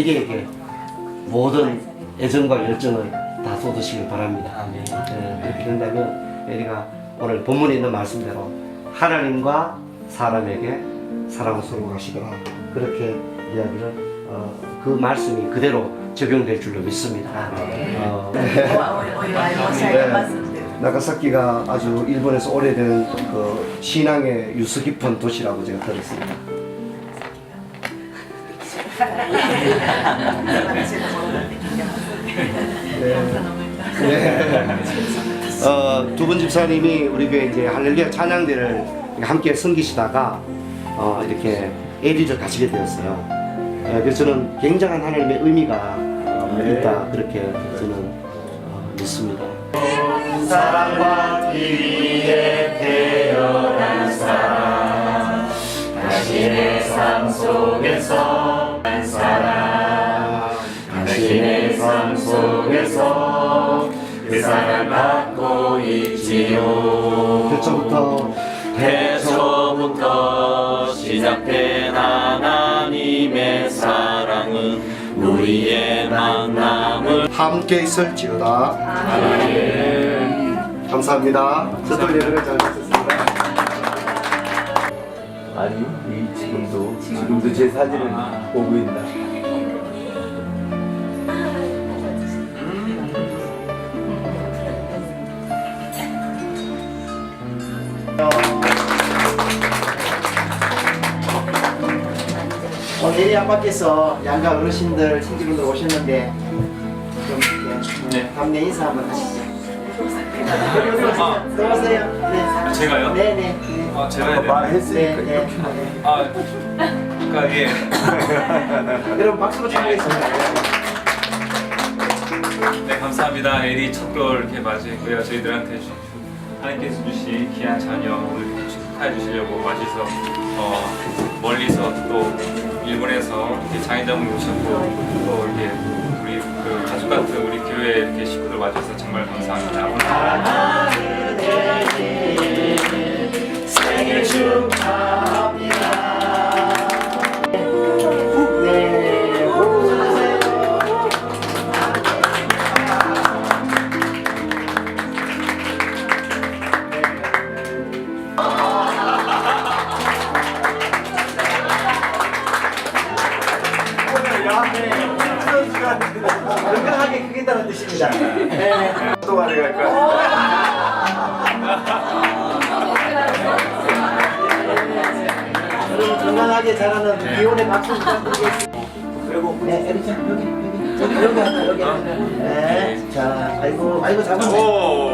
애기에게 모든 애정과 열정을 다 쏟으시길 바랍니다. 예, 그렇게 된다면 에리가 오늘 본문에 있는 말씀대로 하나님과 사람에게 사랑을 서로 하시거나 그렇게 이야기를 어, 그 말씀이 그대로 적용될 줄로 믿습니다. 어, 나가사키가 아주 일본에서 오래된 그 신앙의 유수 깊은 도시라고 제가 들었습니다. 네. 어, 두 분 집사님이 우리 교회 이제 할렐루야 찬양대를 함께 섬기시다가 어, 이렇게 에리를 가지게 되었어요. 예, 그래서 저는 굉장한 하나님의 의미가 어, 있다 그렇게 저는 어, 믿습니다. 사랑과 비리에 태어난 사람 당신의 삶 속에서 당신의 삶 속에서 그 사랑 갖고 있지요. 대초부터 태초부터 시작된 하나님의 사랑은 우리의 만남을 함께 있을지어다. 감사합니다. 저도 예배를 잘 듣습니다. 아니 이 지금도 지금도 제 사진을 보고 있나? 오늘 예리 아빠께서 양가 어르신들, 친지분들 오셨는데 좀 이렇게 감내 인사 한번 하시죠. 들어오세요. 네. 제가요? 네네. 네. 아, 제가 해야 돼요? 말했으니까 네, 이렇게 네. 아, 그러니까 예. 여러분 박수로 참여했습니다. 네, 감사합니다. 에리 첫돌 이렇게 맞이했고요. 저희들한테 주, 하나님께서 주신 귀한 자녀 오늘 해 주시려고 와주셔서 어, 멀리서 또 일본에서 이렇게 장인장님 오셨고 또 이렇게 우리 그 가족 같은 우리 교회 이렇게 식구들 와주셔서 정말 감사합니다. 건강하게 크겠다는 뜻입니다. 네. 또 가져갈 거야. 여러분 건강하게 자라는 기온의 박수 부탁드리겠습니다. 그리고 네, 에리짱 여기 여기 여기 여기. 네, 자, 아이고 아이고. 오.